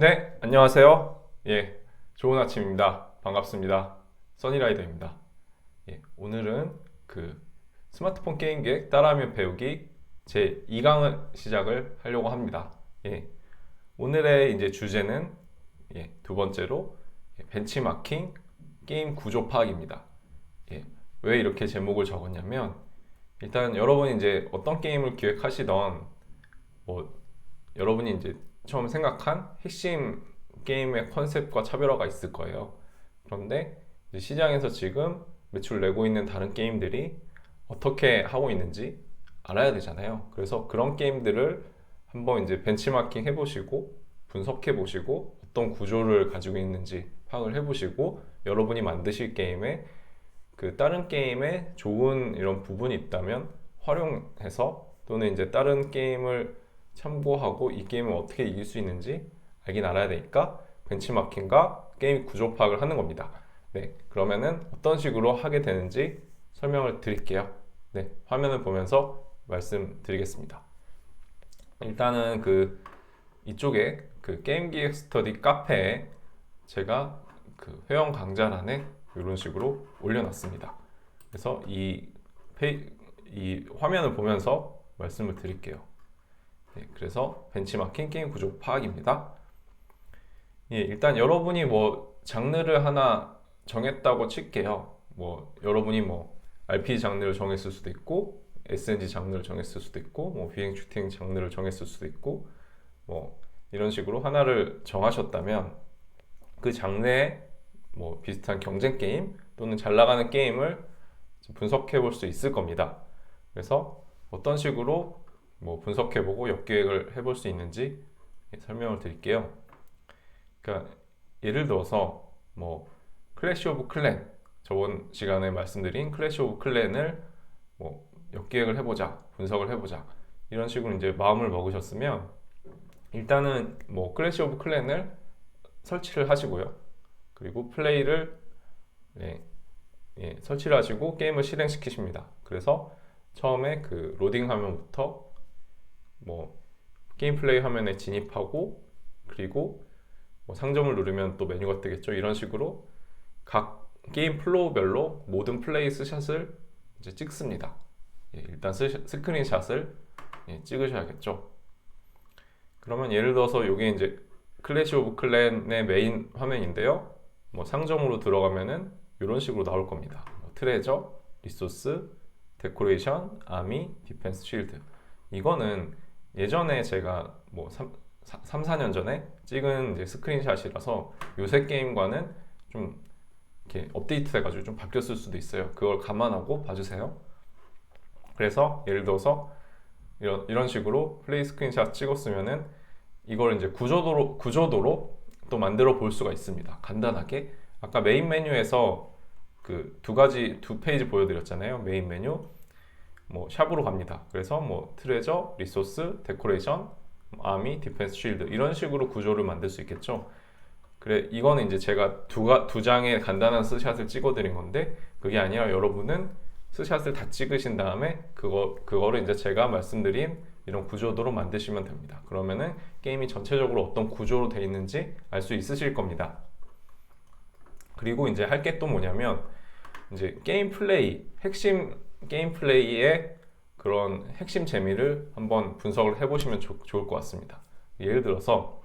네, 안녕하세요. 예, 좋은 아침입니다. 반갑습니다. 써니라이더입니다. 예, 오늘은 그 스마트폰 게임 기획 따라하면 배우기 제 2강을 시작을 하려고 합니다. 예, 오늘의 이제 주제는 예, 두 번째로 예, 벤치마킹 게임 구조 파악입니다. 예, 왜 이렇게 제목을 적었냐면 일단 여러분이 이제 어떤 게임을 기획하시던 뭐 여러분이 이제 처음 생각한 핵심 게임의 컨셉과 차별화가 있을 거예요. 그런데 시장에서 지금 매출 내고 있는 다른 게임들이 어떻게 하고 있는지 알아야 되잖아요. 그래서 그런 게임들을 한번 이제 벤치마킹 해보시고 분석해 보시고 어떤 구조를 가지고 있는지 파악을 해보시고 여러분이 만드실 게임에 그 다른 게임에 좋은 이런 부분이 있다면 활용해서 또는 이제 다른 게임을 참고하고 이 게임을 어떻게 이길 수 있는지 알긴 알아야 되니까 벤치마킹과 게임 구조 파악을 하는 겁니다. 네, 그러면은 어떤 식으로 하게 되는지 설명을 드릴게요. 네, 화면을 보면서 말씀드리겠습니다. 일단은 그 이쪽에 그 게임 기획 스터디 카페에 제가 그 회원 강좌란에 이런 식으로 올려놨습니다. 그래서 이, 페이, 이 화면을 보면서 말씀을 드릴게요. 네, 그래서 벤치마킹 게임 구조 파악입니다. 예, 일단 여러분이 뭐 장르를 하나 정했다고 칠게요. 뭐 여러분이 뭐 RPG 장르를 정했을 수도 있고 SNG 장르를 정했을 수도 있고 뭐 비행 슈팅 장르를 정했을 수도 있고 뭐 이런 식으로 하나를 정하셨다면 그 장르에 뭐 비슷한 경쟁 게임 또는 잘 나가는 게임을 분석해 볼 수 있을 겁니다. 그래서 어떤 식으로 뭐 분석해보고 역기획을 해볼 수 있는지 설명을 드릴게요. 그러니까 예를 들어서 뭐 클래시 오브 클랜 저번 시간에 말씀드린 클래시 오브 클랜을 뭐 역기획을 해보자 분석을 해보자 이런 식으로 이제 마음을 먹으셨으면 일단은 뭐 클래시 오브 클랜을 설치를 하시고요. 그리고 플레이를 예, 예, 설치를 하시고 게임을 실행시키십니다. 그래서 처음에 그 로딩 화면부터 뭐 게임 플레이 화면에 진입하고 그리고 뭐 상점을 누르면 또 메뉴가 뜨겠죠. 이런 식으로 각 게임 플로우별로 모든 플레이 스샷을 이제 찍습니다. 예, 일단 스, 스크린샷을 예, 찍으셔야겠죠. 그러면 예를 들어서 이게 이제 클래시 오브 클랜의 메인 화면인데요. 뭐 상점으로 들어가면은 이런 식으로 나올 겁니다. 뭐 트레저, 리소스, 데코레이션, 아미, 디펜스, 쉴드. 이거는 예전에 제가 뭐 3, 3 4년 전에 찍은 이제 스크린샷이라서 요새 게임과는 좀 이렇게 업데이트 돼가지고 좀 바뀌었을 수도 있어요. 그걸 감안하고 봐주세요. 그래서 예를 들어서 이런, 이런 식으로 플레이 스크린샷 찍었으면은 이걸 이제 구조도로, 구조도로 또 만들어 볼 수가 있습니다. 간단하게. 아까 메인 메뉴에서 그 두 가지, 두 페이지 보여드렸잖아요. 메인 메뉴. 뭐 샵으로 갑니다. 그래서 뭐 트레저, 리소스, 데코레이션, 아미, 디펜스, 쉴드 이런 식으로 구조를 만들 수 있겠죠. 그래 이거는 이제 제가 두, 두 장의 간단한 스샷을 찍어드린 건데 그게 아니라 여러분은 스샷을 다 찍으신 다음에 그거 그거를 이제 제가 말씀드린 이런 구조도로 만드시면 됩니다. 그러면은 게임이 전체적으로 어떤 구조로 되어 있는지 알 수 있으실 겁니다. 그리고 이제 할 게 또 뭐냐면 이제 게임 플레이 핵심 게임 플레이의 그런 핵심 재미를 한번 분석을 해보시면 조, 좋을 것 같습니다. 예를 들어서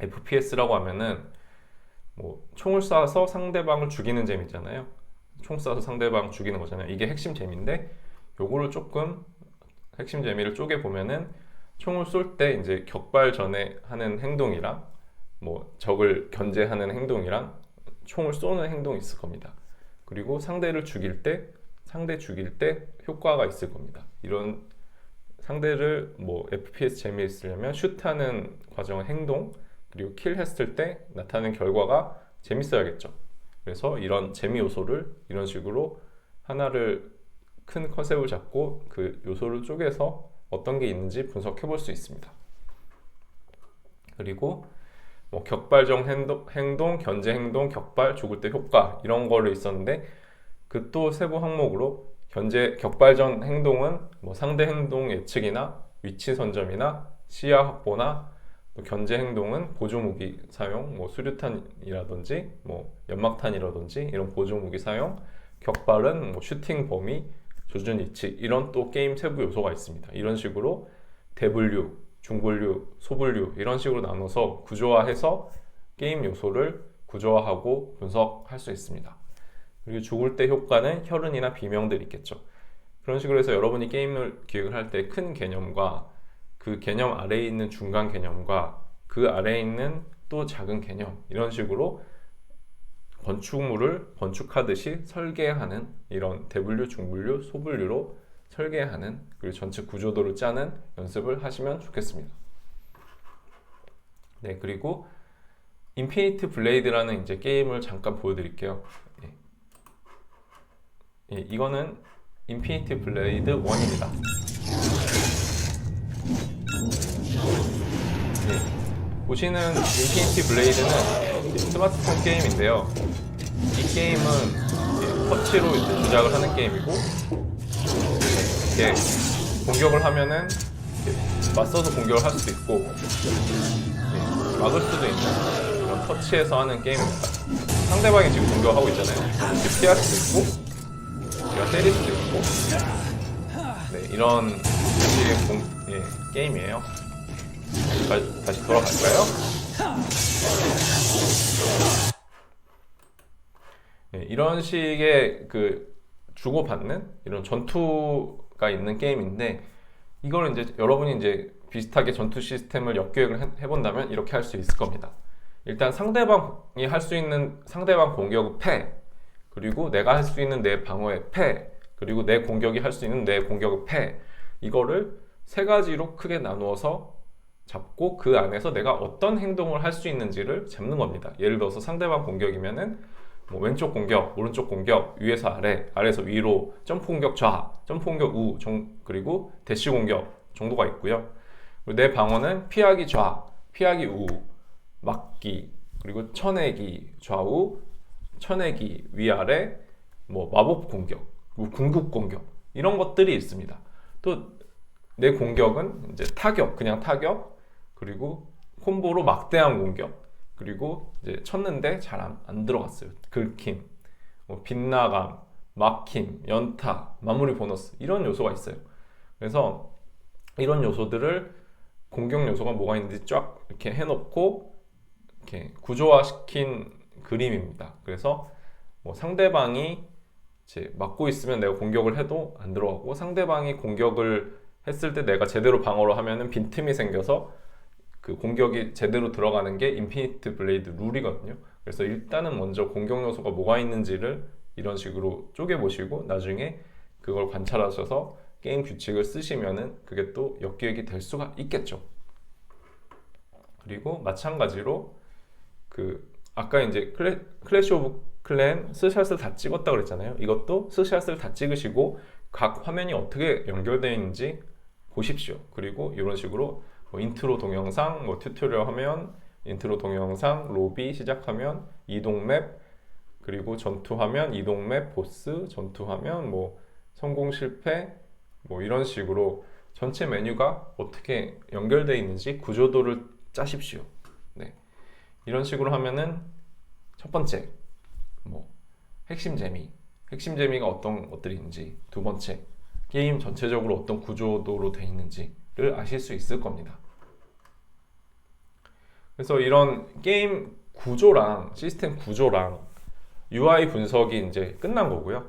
FPS라고 하면은 뭐 총을 쏴서 상대방을 죽이는 재미잖아요. 총 쏴서 상대방 죽이는 거잖아요. 이게 핵심 재미인데 요거를 조금 핵심 재미를 쪼개 보면은 총을 쏠 때 이제 격발 전에 하는 행동이랑 뭐 적을 견제하는 행동이랑 총을 쏘는 행동이 있을 겁니다. 그리고 상대를 죽일 때 상대 죽일 때 효과가 있을 겁니다. 이런 상대를 뭐 FPS 재미있으려면 슛하는 과정의 행동 그리고 킬 했을 때 나타나는 결과가 재밌어야겠죠. 그래서 이런 재미 요소를 이런 식으로 하나를 큰 컨셉을 잡고 그 요소를 쪼개서 어떤 게 있는지 분석해 볼 수 있습니다. 그리고 뭐 격발적 행동, 행동, 견제 행동, 격발, 죽을 때 효과 이런 거를 있었는데 그 또 세부 항목으로 현재 격발전 행동은 뭐 상대 행동 예측이나 위치 선점이나 시야 확보나 또 견제 행동은 보조 무기 사용, 뭐 수류탄이라든지 뭐 연막탄이라든지 이런 보조 무기 사용, 격발은 뭐 슈팅 범위, 조준 위치 이런 또 게임 세부 요소가 있습니다. 이런 식으로 대분류, 중분류, 소분류 이런 식으로 나눠서 구조화해서 게임 요소를 구조화하고 분석할 수 있습니다. 그리고 죽을 때 효과는 혈흔이나 비명들이 있겠죠. 그런 식으로 해서 여러분이 게임을 기획을 할 때 큰 개념과 그 개념 아래에 있는 중간 개념과 그 아래에 있는 또 작은 개념 이런 식으로 건축물을 건축하듯이 설계하는 이런 대분류, 중분류, 소분류로 설계하는 그리고 전체 구조도를 짜는 연습을 하시면 좋겠습니다. 네, 그리고 인피니트 블레이드라는 이제 게임을 잠깐 보여드릴게요. 예. 예, 이거는 인피니티 블레이드 1입니다. 예, 보시는 인피니티 블레이드는 스마트폰 게임인데요. 이 게임은 예, 터치로 이제 조작을 하는 게임이고 이렇게 공격을 하면은 맞서서 공격을 할 수도 있고 예, 막을 수도 있는 이런 터치에서 하는 게임입니다. 상대방이 지금 공격하고 있잖아요. 피할 수도 있고 때릴 수도 있고 네, 이런 식의 공, 예, 게임이에요. 다, 다시 돌아갈까요? 네, 이런 식의 그 주고받는 이런 전투가 있는 게임인데 이걸 이제 여러분이 이제 비슷하게 전투 시스템을 역기획을 해- 해본다면 이렇게 할 수 있을 겁니다. 일단 상대방이 할 수 있는 상대방 공격을 패 그리고 내가 할 수 있는 내 방어의 패 그리고 내 공격이 할 수 있는 내 공격의 패 이거를 세 가지로 크게 나누어서 잡고 그 안에서 내가 어떤 행동을 할 수 있는지를 잡는 겁니다. 예를 들어서 상대방 공격이면은 뭐 왼쪽 공격, 오른쪽 공격, 위에서 아래, 아래에서 위로, 점프 공격 좌, 점프 공격 우, 정, 그리고 대시 공격 정도가 있고요. 그리고 내 방어는 피하기 좌, 피하기 우, 막기, 그리고 쳐내기 좌우, 쳐내기 위아래, 뭐 마법 공격, 뭐 궁극 공격 이런 것들이 있습니다. 또 내 공격은 이제 타격, 그냥 타격, 그리고 콤보로 막대한 공격, 그리고 이제 쳤는데 잘 안 들어갔어요. 긁힘, 뭐 빗나감, 막힘, 연타, 마무리 보너스 이런 요소가 있어요. 그래서 이런 요소들을 공격 요소가 뭐가 있는지 쫙 이렇게 해놓고 이렇게 구조화시킨 그림입니다. 그래서 뭐 상대방이 이제 막고 있으면 내가 공격을 해도 안 들어가고 상대방이 공격을 했을 때 내가 제대로 방어를 하면은 빈틈이 생겨서 그 공격이 제대로 들어가는 게 인피니트 블레이드 룰이거든요. 그래서 일단은 먼저 공격 요소가 뭐가 있는지를 이런 식으로 쪼개 보시고 나중에 그걸 관찰하셔서 게임 규칙을 쓰시면은 그게 또 역기획이 될 수가 있겠죠. 그리고 마찬가지로 그 아까 이제 클래, 클래시 오브 클랜 스샷을 다 찍었다 그랬잖아요. 이것도 스샷을 다 찍으시고 각 화면이 어떻게 연결되어 있는지 보십시오. 그리고 이런 식으로 뭐 인트로 동영상, 뭐 튜토리얼 화면, 인트로 동영상, 로비 시작하면 이동 맵, 그리고 전투 화면, 이동 맵, 보스, 전투 화면, 뭐 성공 실패, 뭐 이런 식으로 전체 메뉴가 어떻게 연결되어 있는지 구조도를 짜십시오. 네. 이런 식으로 하면은 첫 번째 뭐 핵심 재미, 핵심 재미가 어떤 것들이 있는지 두 번째 게임 전체적으로 어떤 구조도로 되어 있는지를 아실 수 있을 겁니다. 그래서 이런 게임 구조랑 시스템 구조랑 UI 분석이 이제 끝난 거고요.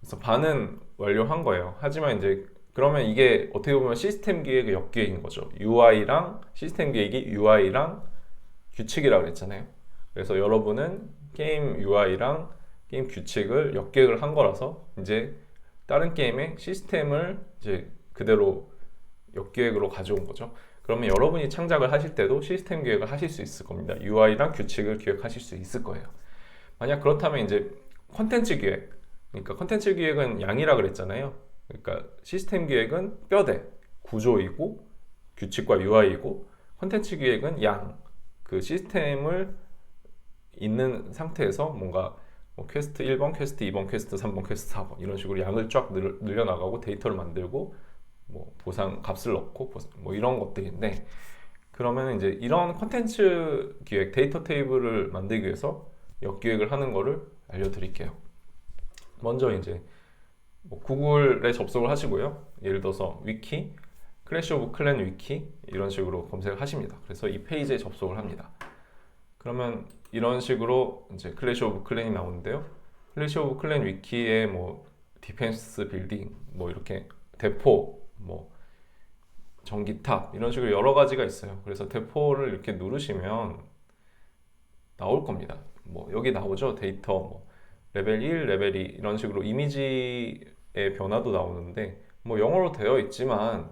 그래서 반은 완료한 거예요. 하지만 이제 그러면 이게 어떻게 보면 시스템 기획의 역기획인 거죠. UI랑 시스템 기획이 UI랑 규칙이라고 그랬잖아요. 그래서 여러분은 게임 UI랑 게임 규칙을 역기획을 한 거라서 이제 다른 게임의 시스템을 이제 그대로 역기획으로 가져온 거죠. 그러면 여러분이 창작을 하실 때도 시스템 기획을 하실 수 있을 겁니다. UI랑 규칙을 기획하실 수 있을 거예요. 만약 그렇다면 이제 컨텐츠 기획, 그러니까 컨텐츠 기획은 양이라 그랬잖아요. 그러니까 시스템 기획은 뼈대, 구조이고 규칙과 UI이고 컨텐츠 기획은 양, 그 시스템을 있는 상태에서 뭔가 뭐 퀘스트 1번, 퀘스트 2번, 퀘스트 3번, 퀘스트 4번 이런 식으로 양을 쫙 늘, 늘려 나가고 데이터를 만들고 뭐 보상 값을 넣고 보상, 뭐 이런 것들인데 그러면 이제 이런 컨텐츠 기획, 데이터 테이블을 만들기 위해서 역기획을 하는 거를 알려드릴게요. 먼저 이제 뭐 구글에 접속을 하시고요. 예를 들어서 위키, 클래시 오브 클랜 위키 이런 식으로 검색을 하십니다. 그래서 이 페이지에 접속을 합니다. 그러면 이런 식으로 이제 클래시 오브 클랜이 나오는데요. 클래시 오브 클랜 위키에 뭐 디펜스 빌딩 뭐 이렇게 대포 뭐 전기탑 이런 식으로 여러 가지가 있어요. 그래서 대포를 이렇게 누르시면 나올 겁니다. 뭐 여기 나오죠. 데이터 뭐 레벨 1, 레벨 2 이런 식으로 이미지의 변화도 나오는데 뭐 영어로 되어 있지만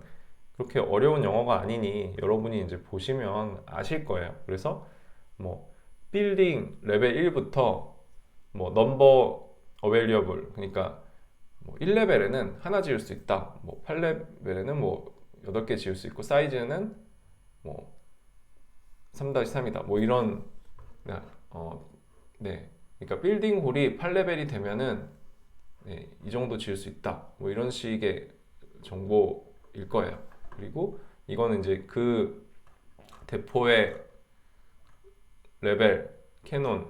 그렇게 어려운 영어가 아니니 여러분이 이제 보시면 아실 거예요. 그래서 뭐 빌딩 레벨 1부터 뭐 넘버 어웨리어블 그러니까 뭐 1레벨에는 하나 지을 수 있다. 뭐 8레벨에는 뭐 8개 지을 수 있고 사이즈는 뭐 3-3이다. 뭐 이런 네, 어, 네. 그러니까 빌딩 홀이 8레벨이 되면은 네, 이 정도 지을 수 있다. 뭐 이런 식의 정보일 거예요. 그리고 이거는 이제 그 대포의 레벨 캐논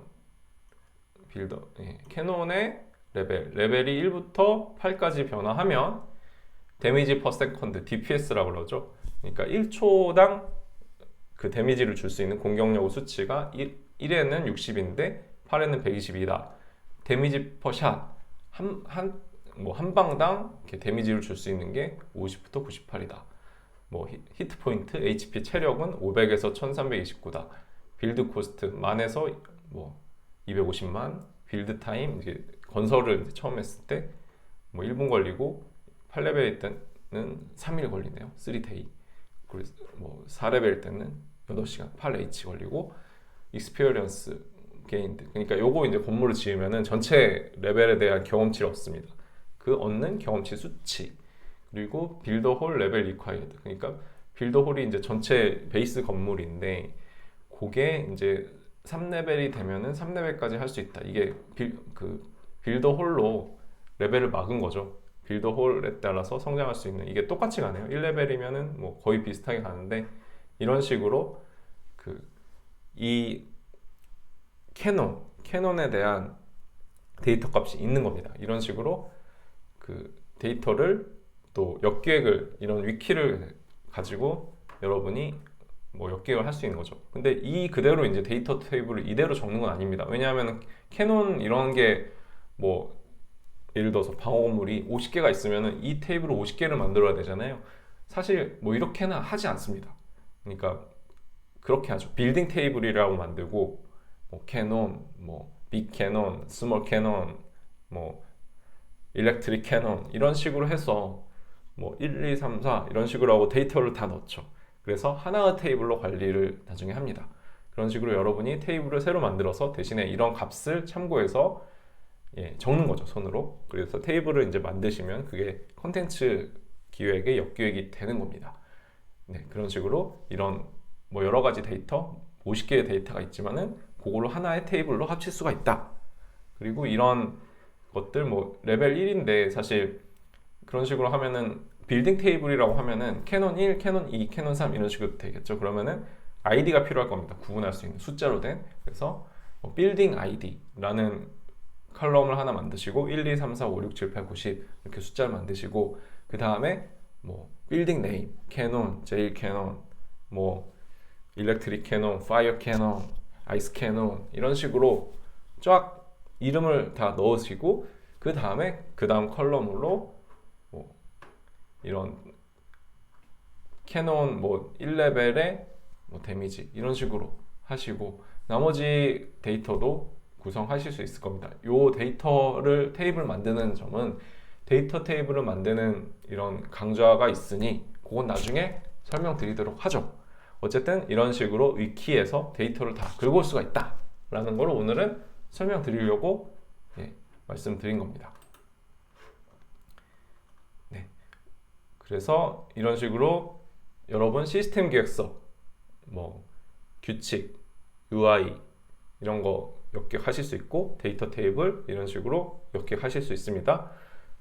빌더 예, 캐논의 레벨 레벨이 1부터 8까지 변화하면 데미지 퍼 세컨드 DPS라고 그러죠. 그러니까 1초당 그 데미지를 줄 수 있는 공격력 수치가 1, 1에는 60인데 8에는 120이다. 데미지 퍼샷한한 뭐 한 방당 이렇게 데미지를 줄 수 있는 게 50부터 98이다. 뭐 히- 히트 포인트, HP 체력은 500에서 1329다. 빌드 코스트 만에서 뭐 250만, 빌드 타임 이제 건설을 처음 했을 때 뭐 1분 걸리고 8레벨일 때는 3일 걸리네요. 3데이. 그리고 뭐 4레벨일 때는 8시간 8H 걸리고 익스피리언스 게인드. 그러니까 요거 이제 건물을 지으면은 전체 레벨에 대한 경험치를 얻습니다. 그 얻는 경험치 수치. 그리고 빌더 홀 레벨 리콰이어드. 그러니까 빌더 홀이 이제 전체 베이스 건물인데 그게 이제 3레벨이 되면은 3레벨까지 할 수 있다. 이게 빌, 그 빌더 홀로 레벨을 막은 거죠. 빌더 홀에 따라서 성장할 수 있는 이게 똑같이 가네요. 1레벨이면은 뭐 거의 비슷하게 가는데 이런 식으로 그 이 캐논 캐논에 대한 데이터 값이 있는 겁니다. 이런 식으로 그 데이터를 또 역기획을 이런 위키를 가지고 여러분이 뭐 역기획을 할 수 있는 거죠. 근데 이 그대로 이제 데이터 테이블을 이대로 적는 건 아닙니다. 왜냐하면 캐논 이런 게 뭐 예를 들어서 방어 건물이 50개가 있으면은 이 테이블을 50개를 만들어야 되잖아요. 사실 뭐 이렇게는 하지 않습니다. 그러니까 그렇게 하죠. 빌딩 테이블이라고 만들고 뭐 캐논, 뭐빅 캐논, 스몰 캐논, 뭐 일렉트릭 캐논 이런 식으로 해서 뭐 1, 2, 3, 4 이런 식으로 하고 데이터를 다 넣죠. 그래서 하나의 테이블로 관리를 나중에 합니다. 그런 식으로 여러분이 테이블을 새로 만들어서 대신에 이런 값을 참고해서 예, 적는 거죠 손으로. 그래서 테이블을 이제 만드시면 그게 컨텐츠 기획의 역기획이 되는 겁니다. 네, 그런 식으로 이런 뭐 여러 가지 데이터, 50개의 데이터가 있지만은 그걸로 하나의 테이블로 합칠 수가 있다. 그리고 이런 것들 뭐 레벨 1인데 사실 그런 식으로 하면은 빌딩 테이블이라고 하면은 캐논 1, 캐논 2, 캐논 3 이런 식으로 되겠죠. 그러면은 아이디가 필요할 겁니다. 구분할 수 있는 숫자로 된. 그래서 뭐 빌딩 아이디라는 컬럼을 하나 만드시고 1, 2, 3, 4, 5, 6, 7, 8, 9, 10 이렇게 숫자를 만드시고 그 다음에 뭐 빌딩 네임, 캐논, 제일 캐논, 뭐 일렉트릭 캐논, 파이어 캐논, 아이스 캐논 이런 식으로 쫙 이름을 다 넣으시고 그 다음에 그 다음 컬럼으로 뭐 이런 캐논 뭐 1레벨의 뭐 데미지 이런 식으로 하시고 나머지 데이터도 구성하실 수 있을 겁니다. 요 데이터를 테이블 만드는 점은 데이터 테이블을 만드는 이런 강좌가 있으니 그건 나중에 설명드리도록 하죠. 어쨌든 이런 식으로 위키에서 데이터를 다 긁을 수가 있다라는 걸 오늘은 설명드리려고 예, 말씀드린 겁니다. 네. 그래서 이런 식으로 여러분 시스템 기획서, 뭐 규칙, UI 이런 거 역기하실 수 있고 데이터 테이블 이런 식으로 역기하실 수 있습니다.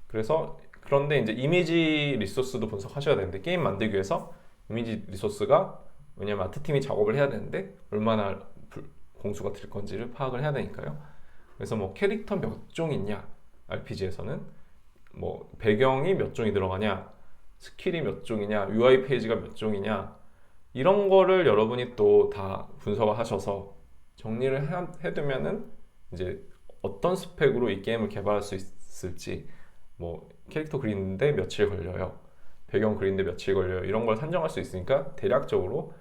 그래서 그런데 이제 이미지 리소스도 분석하셔야 되는데 게임 만들기 위해서 이미지 리소스가 왜냐면 아트팀이 작업을 해야 되는데 얼마나 불- 공수가 들 건지를 파악을 해야 되니까요. 그래서 뭐 캐릭터 몇 종 있냐 RPG에서는 뭐 배경이 몇 종이 들어가냐 스킬이 몇 종이냐 UI 페이지가 몇 종이냐 이런 거를 여러분이 또 다 분석을 하셔서 정리를 해- 해두면은 이제 어떤 스펙으로 이 게임을 개발할 수 있을지 뭐 캐릭터 그리는데 며칠 걸려요 배경 그리는데 며칠 걸려요 이런 걸 산정할 수 있으니까 대략적으로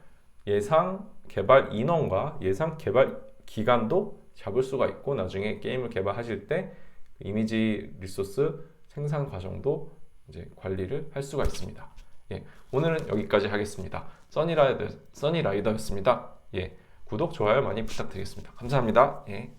예상 개발 인원과 예상 개발 기간도 잡을 수가 있고 나중에 게임을 개발하실 때 이미지 리소스 생산 과정도 이제 관리를 할 수가 있습니다. 예, 오늘은 여기까지 하겠습니다. 써니라이더 써니라이더였습니다. 예, 구독 좋아요 많이 부탁드리겠습니다. 감사합니다. 예.